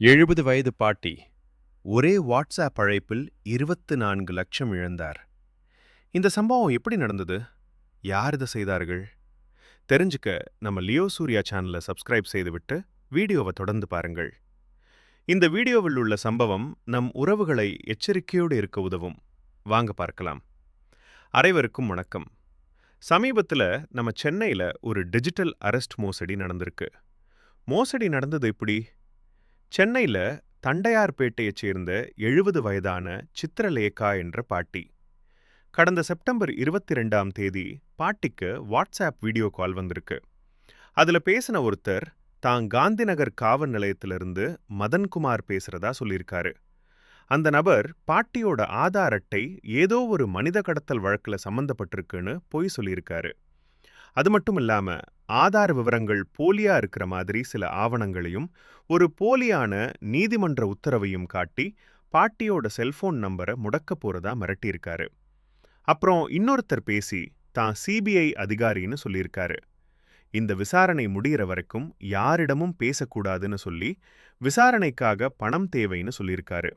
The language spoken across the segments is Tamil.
எழுபது வயது பாட்டி ஒரே வாட்ஸ்ஆப் அழைப்பில் இருபத்து நான்கு லட்சம் இழந்தார். இந்த சம்பவம் எப்படி நடந்தது? யார் இதை செய்தார்கள்? தெரிஞ்சுக்க நம்ம லியோ சூர்யா சேனலை சப்ஸ்கிரைப் செய்துவிட்டு வீடியோவை தொடர்ந்து பாருங்கள். இந்த வீடியோவில் உள்ள சம்பவம் நம் உறவுகளை எச்சரிக்கையோடு இருக்க உதவும். வாங்க பார்க்கலாம். அனைவருக்கும் வணக்கம். சமீபத்தில் நம்ம சென்னையில் ஒரு டிஜிட்டல் அரெஸ்ட் மோசடி நடந்திருக்கு. மோசடி நடந்தது எப்படி? சென்னையில் தண்டையார்பேட்டையைச் சேர்ந்த எழுபது வயதான சித்திரலேகா என்ற பாட்டி. கடந்த செப்டம்பர் இருபத்தி ரெண்டாம் தேதி பாட்டிக்கு வாட்ஸ்ஆப் வீடியோ கால் வந்திருக்கு. அதுல பேசின ஒருத்தர் தான் காந்திநகர் காவல் நிலையத்திலிருந்து மதன்குமார் பேசுறதா சொல்லியிருக்காரு. அந்த நபர் பாட்டியோட ஆதார் அட்டை ஏதோ ஒரு மனித கடத்தல் வழக்குல சம்பந்தப்பட்டிருக்குன்னு பொய் சொல்லியிருக்காரு. அது மட்டும் இல்லாம ஆதார விவரங்கள் போலியா இருக்கிற மாதிரி சில ஆவணங்களையும் ஒரு போலியான நீதிமன்ற உத்தரவையும் காட்டி பாட்டியோட செல்போன் நம்பரை முடக்க போறதா மிரட்டியிருக்காரு. அப்புறம் இன்னொருத்தர் பேசி தான் சிபிஐ அதிகாரின்னு சொல்லியிருக்காரு. இந்த விசாரணை முடிகிற வரைக்கும் யாரிடமும் பேசக்கூடாதுன்னு சொல்லி விசாரணைக்காக பணம் தேவைன்னு சொல்லியிருக்காரு.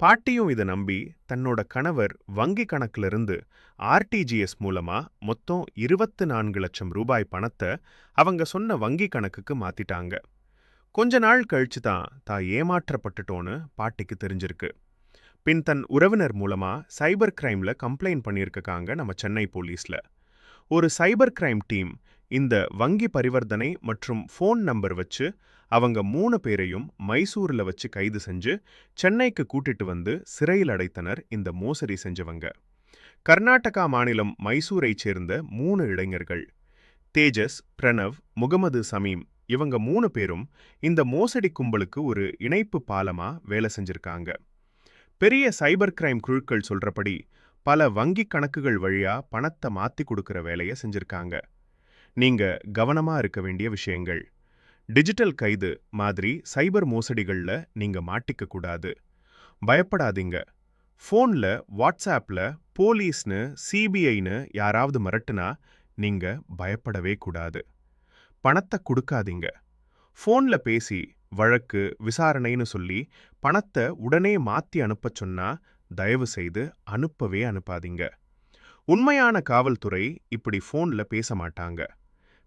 பாட்டியும் இதை நம்பி தன்னோட கணவர் வங்கி கணக்கிலிருந்து ஆர்டிஜிஎஸ் மூலமா மொத்தம் இருபத்து நான்கு லட்சம் ரூபாய் பணத்தை அவங்க சொன்ன வங்கி கணக்குக்கு மாத்திட்டாங்க. கொஞ்ச நாள் கழிச்சு தான் தான் ஏமாற்றப்பட்டுட்டோன்னு பாட்டிக்கு தெரிஞ்சிருக்கு. பின் தன் உறவினர் மூலமா சைபர் கிரைம்ல கம்ப்ளைண்ட் பண்ணியிருக்காங்க நம்ம சென்னை போலீஸ்ல. ஒரு சைபர் கிரைம் டீம் இந்த வங்கி பரிவர்த்தனை மற்றும் ஃபோன் நம்பர் வச்சு அவங்க மூணு பேரையும் மைசூரில் வச்சு கைது செஞ்சு சென்னைக்கு கூட்டிட்டு வந்து சிறையில் அடைத்தனர் இந்த மோசடி செஞ்சவங்க. கர்நாடகா மாநிலம் மைசூரைச் சேர்ந்த மூணு இளைஞர்கள் தேஜஸ் பிரணவ் முகமது சமீம் இவங்க மூணு பேரும் இந்த மோசடி கும்பலுக்கு ஒரு இணைப்பு பாலமா வேலை செஞ்சிருக்காங்க. பெரிய சைபர் கிரைம் குழுக்கள் சொல்றபடி பல வங்கி கணக்குகள் வழியா பணத்தை மாத்தி கொடுக்கிற வேலையை செஞ்சிருக்காங்க. நீங்க கவனமா இருக்க வேண்டிய விஷயங்கள். டிஜிட்டல் கைது மாதிரி சைபர் மோசடிகள்ல நீங்க மாட்டிக்க கூடாது. பயப்படாதீங்க. ஃபோன்ல வாட்ஸ்ஆப்பில் போலீஸ்னு சிபிஐன்னு யாராவது மிரட்டுனா நீங்க பயப்படவே கூடாது. பணத்தை கொடுக்காதீங்க. ஃபோன்ல பேசி வழக்கு விசாரணைன்னு சொல்லி பணத்தை உடனே மாத்தி அனுப்ப சொன்னா தயவு செய்து அனுப்பவே அனுப்பாதீங்க. உண்மையான காவல்துறை இப்படி ஃபோனில் பேச மாட்டாங்க.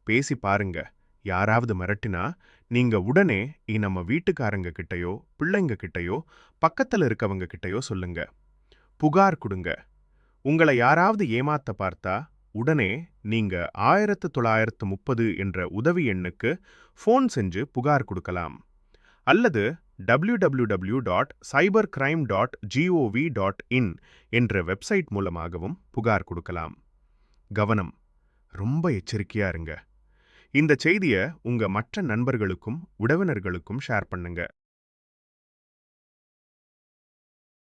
பேசி பாருங்க. யாராவது மிரட்டினா நீங்க உடனே நம்ம வீட்டுக்காரங்க கிட்டயோ பிள்ளைங்க கிட்டயோ பக்கத்துல இருக்கவங்க கிட்டயோ சொல்லுங்க. புகார் கொடுங்க. உங்களை யாராவது ஏமாத்த பார்த்தா உடனே நீங்க ஆயிரத்து தொள்ளாயிரத்து முப்பது என்ற உதவி எண்ணுக்கு ஃபோன் செஞ்சு புகார் கொடுக்கலாம். அல்லது W W W dot cyber crime dot G O V dot in என்ற வெப்சைட் மூலமாகவும் புகார் கொடுக்கலாம். கவனம். ரொம்ப எச்சரிக்கையா இருங்க. இந்த செய்தியை உங்க மற்ற நண்பர்களுக்கும் உறவினர்களுக்கும் ஷேர் பண்ணுங்க.